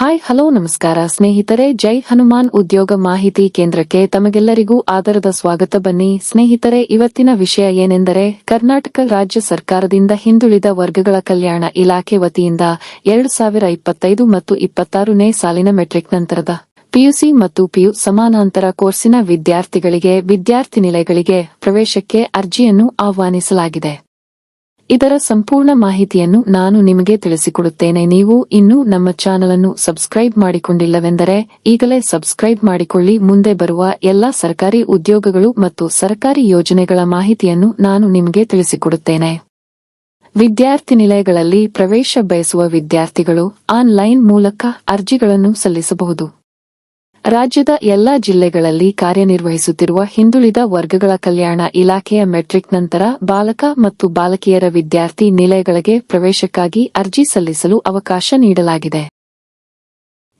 Hi, hello, ನಮಸ್ಕಾರ. ಸ್ನೇಹಿತರೆ, ಜೈ ಹನುಮಾನ್ ಉದ್ಯೋಗ ಮಾಹಿತಿ ಕೇಂದ್ರಕ್ಕೆ ತಮಗೆಲ್ಲರಿಗೂ ಆದರದ ಸ್ವಾಗತ ಬನ್ನಿ. ಸ್ನೇಹಿತರೆ, ಇವತ್ತಿನ ವಿಷಯ ಏನೆಂದರೆ, ಕರ್ನಾಟಕ ರಾಜ್ಯ ಸರ್ಕಾರದಿಂದ ಹಿಂದುಳಿದ ವರ್ಗಗಳ ಕಲ್ಯಾಣ ಇಲಾಖೆ ವತಿಯಿಂದ ಎರಡು ಸಾವಿರ ಇಪ್ಪತ್ತೈದು ಮತ್ತು ಇಪ್ಪತ್ತಾರನೇ ಸಾಲಿನ ಮೆಟ್ರಿಕ್ ನಂತರದ ಪಿಯುಸಿ ಮತ್ತು ಪಿಯು ಸಮಾನಾಂತರ ಕೋರ್ಸಿನ ವಿದ್ಯಾರ್ಥಿಗಳಿಗೆ ವಿದ್ಯಾರ್ಥಿ ನಿಲಯಗಳಿಗೆ ಪ್ರವೇಶಕ್ಕೆ ಅರ್ಜಿಯನ್ನು ಆಹ್ವಾನಿಸಲಾಗಿದೆ. ಇದರ ಸಂಪೂರ್ಣ ಮಾಹಿತಿಯನ್ನು ನಾನು ನಿಮಗೆ ತಿಳಿಸಿಕೊಡುತ್ತೇನೆ. ನೀವು ಇನ್ನೂ ನಮ್ಮ ಚಾನೆಲ್ ಅನ್ನು ಸಬ್ಸ್ಕ್ರೈಬ್ ಮಾಡಿಕೊಂಡಿಲ್ಲವೆಂದರೆ ಈಗಲೇ ಸಬ್ಸ್ಕ್ರೈಬ್ ಮಾಡಿಕೊಳ್ಳಿ. ಮುಂದೆ ಬರುವ ಎಲ್ಲಾ ಸರ್ಕಾರಿ ಉದ್ಯೋಗಗಳು ಮತ್ತು ಸರ್ಕಾರಿ ಯೋಜನೆಗಳ ಮಾಹಿತಿಯನ್ನು ನಾನು ನಿಮಗೆ ತಿಳಿಸಿಕೊಡುತ್ತೇನೆ. ವಿದ್ಯಾರ್ಥಿ ನಿಲಯಗಳಲ್ಲಿ ಪ್ರವೇಶ ಬಯಸುವ ವಿದ್ಯಾರ್ಥಿಗಳು ಆನ್ಲೈನ್ ಮೂಲಕ ಅರ್ಜಿಗಳನ್ನು ಸಲ್ಲಿಸಬಹುದು. ರಾಜ್ಯದ ಎಲ್ಲಾ ಜಿಲ್ಲೆಗಳಲ್ಲಿ ಕಾರ್ಯನಿರ್ವಹಿಸುತ್ತಿರುವ ಹಿಂದುಳಿದ ವರ್ಗಗಳ ಕಲ್ಯಾಣ ಇಲಾಖೆಯ ಮೆಟ್ರಿಕ್ ನಂತರ ಬಾಲಕ ಮತ್ತು ಬಾಲಕಿಯರ ವಿದ್ಯಾರ್ಥಿ ನಿಲಯಗಳಿಗೆ ಪ್ರವೇಶಕ್ಕಾಗಿ ಅರ್ಜಿ ಸಲ್ಲಿಸಲು ಅವಕಾಶ ನೀಡಲಾಗಿದೆ.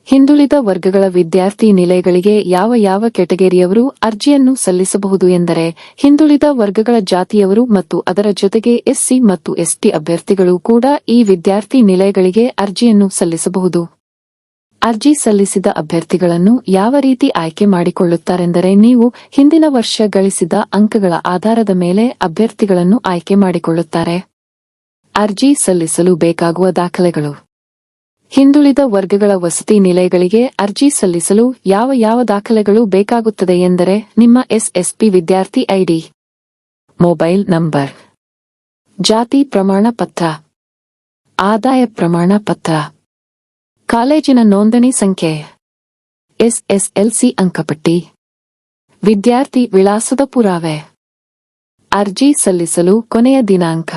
ಹಿಂದುಳಿದ ವರ್ಗಗಳ ವಿದ್ಯಾರ್ಥಿ ನಿಲಯಗಳಿಗೆ ಯಾವ ಯಾವ ಕೆಟಗರಿಯವರು ಅರ್ಜಿಯನ್ನು ಸಲ್ಲಿಸಬಹುದು ಎಂದರೆ, ಹಿಂದುಳಿದ ವರ್ಗಗಳ ಜಾತಿಯವರು ಮತ್ತು ಅದರ ಜೊತೆಗೆ ಎಸ್ಸಿ ಮತ್ತು ಎಸ್ಟಿ ಅಭ್ಯರ್ಥಿಗಳು ಕೂಡ ಈ ವಿದ್ಯಾರ್ಥಿ ನಿಲಯಗಳಿಗೆ ಅರ್ಜಿಯನ್ನು ಸಲ್ಲಿಸಬಹುದು. ಅರ್ಜಿ ಸಲ್ಲಿಸಿದ ಅಭ್ಯರ್ಥಿಗಳನ್ನು ಯಾವ ರೀತಿ ಆಯ್ಕೆ ಮಾಡಿಕೊಳ್ಳುತ್ತಾರೆಂದರೆ ನೀವು ಹಿಂದಿನ ವರ್ಷ ಗಳಿಸಿದ ಅಂಕಗಳ ಆಧಾರದ ಮೇಲೆ ಅಭ್ಯರ್ಥಿಗಳನ್ನು ಆಯ್ಕೆ ಮಾಡಿಕೊಳ್ಳುತ್ತಾರೆ. ಅರ್ಜಿ ಸಲ್ಲಿಸಲು ಬೇಕಾಗುವ ದಾಖಲೆಗಳು. ಹಿಂದುಳಿದ ವರ್ಗಗಳ ವಸತಿ ನಿಲಯಗಳಿಗೆ ಅರ್ಜಿ ಸಲ್ಲಿಸಲು ಯಾವ ಯಾವ ದಾಖಲೆಗಳು ಬೇಕಾಗುತ್ತದೆ ಎಂದರೆ ನಿಮ್ಮ ಎಸ್ಎಸ್ಪಿ ವಿದ್ಯಾರ್ಥಿ ಐಡಿ, ಮೊಬೈಲ್ ನಂಬರ್, ಜಾತಿ ಪ್ರಮಾಣ ಪತ್ರ ಆದಾಯ ಪ್ರಮಾಣ ಪತ್ರ ಕಾಲೇಜಿನ ನೋಂದಣಿ ಸಂಖ್ಯೆ. ಎಸ್ಎಸ್ಎಲ್ಸಿ ಅಂಕಪಟ್ಟಿ. ವಿದ್ಯಾರ್ಥಿ ವಿಳಾಸದ ಪುರಾವೆ. ಅರ್ಜಿ ಸಲ್ಲಿಸಲು ಕೊನೆಯ ದಿನಾಂಕ.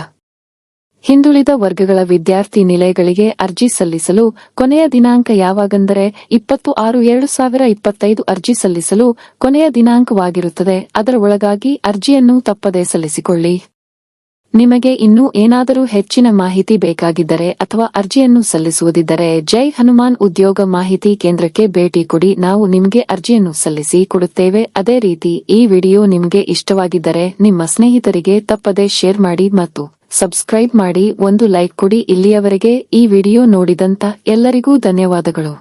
ಹಿಂದುಳಿದ ವರ್ಗಗಳ ವಿದ್ಯಾರ್ಥಿ ನಿಲಯಗಳಿಗೆ ಅರ್ಜಿ ಸಲ್ಲಿಸಲು ಕೊನೆಯ ದಿನಾಂಕ ಯಾವಾಗಂದರೆ ಇಪ್ಪತ್ತು ಆರು ಎರಡು ಸಾವಿರ ಇಪ್ಪತ್ತೈದು ಅರ್ಜಿ ಸಲ್ಲಿಸಲು ಕೊನೆಯ ದಿನಾಂಕವಾಗಿರುತ್ತದೆ. ಅದರ ಒಳಗಾಗಿ ಅರ್ಜಿಯನ್ನು ತಪ್ಪದೆ ಸಲ್ಲಿಸಿಕೊಳ್ಳಿ. ನಿಮಗೆ ಇನ್ನೂ ಏನಾದರೂ ಹೆಚ್ಚಿನ ಮಾಹಿತಿ ಬೇಕಾಗಿದ್ದರೆ ಅಥವಾ ಅರ್ಜಿಯನ್ನು ಸಲ್ಲಿಸುವುದಿದ್ದರೆ ಜೈ ಹನುಮಾನ್ ಉದ್ಯೋಗ ಮಾಹಿತಿ ಕೇಂದ್ರಕ್ಕೆ ಭೇಟಿ ಕೊಡಿ. ನಾವು ನಿಮಗೆ ಅರ್ಜಿಯನ್ನು ಸಲ್ಲಿಸಿ ಕೊಡುತ್ತೇವೆ. ಅದೇ ರೀತಿ ಈ ವಿಡಿಯೋ ನಿಮಗೆ ಇಷ್ಟವಾಗಿದ್ದರೆ ನಿಮ್ಮ ಸ್ನೇಹಿತರಿಗೆ ತಪ್ಪದೆ ಶೇರ್ ಮಾಡಿ ಮತ್ತು ಸಬ್ಸ್ಕ್ರೈಬ್ ಮಾಡಿ. ಒಂದು ಲೈಕ್ ಕೊಡಿ. ಇಲ್ಲಿಯವರೆಗೆ ಈ ವಿಡಿಯೋ ನೋಡಿದಂತ ಎಲ್ಲರಿಗೂ ಧನ್ಯವಾದಗಳು.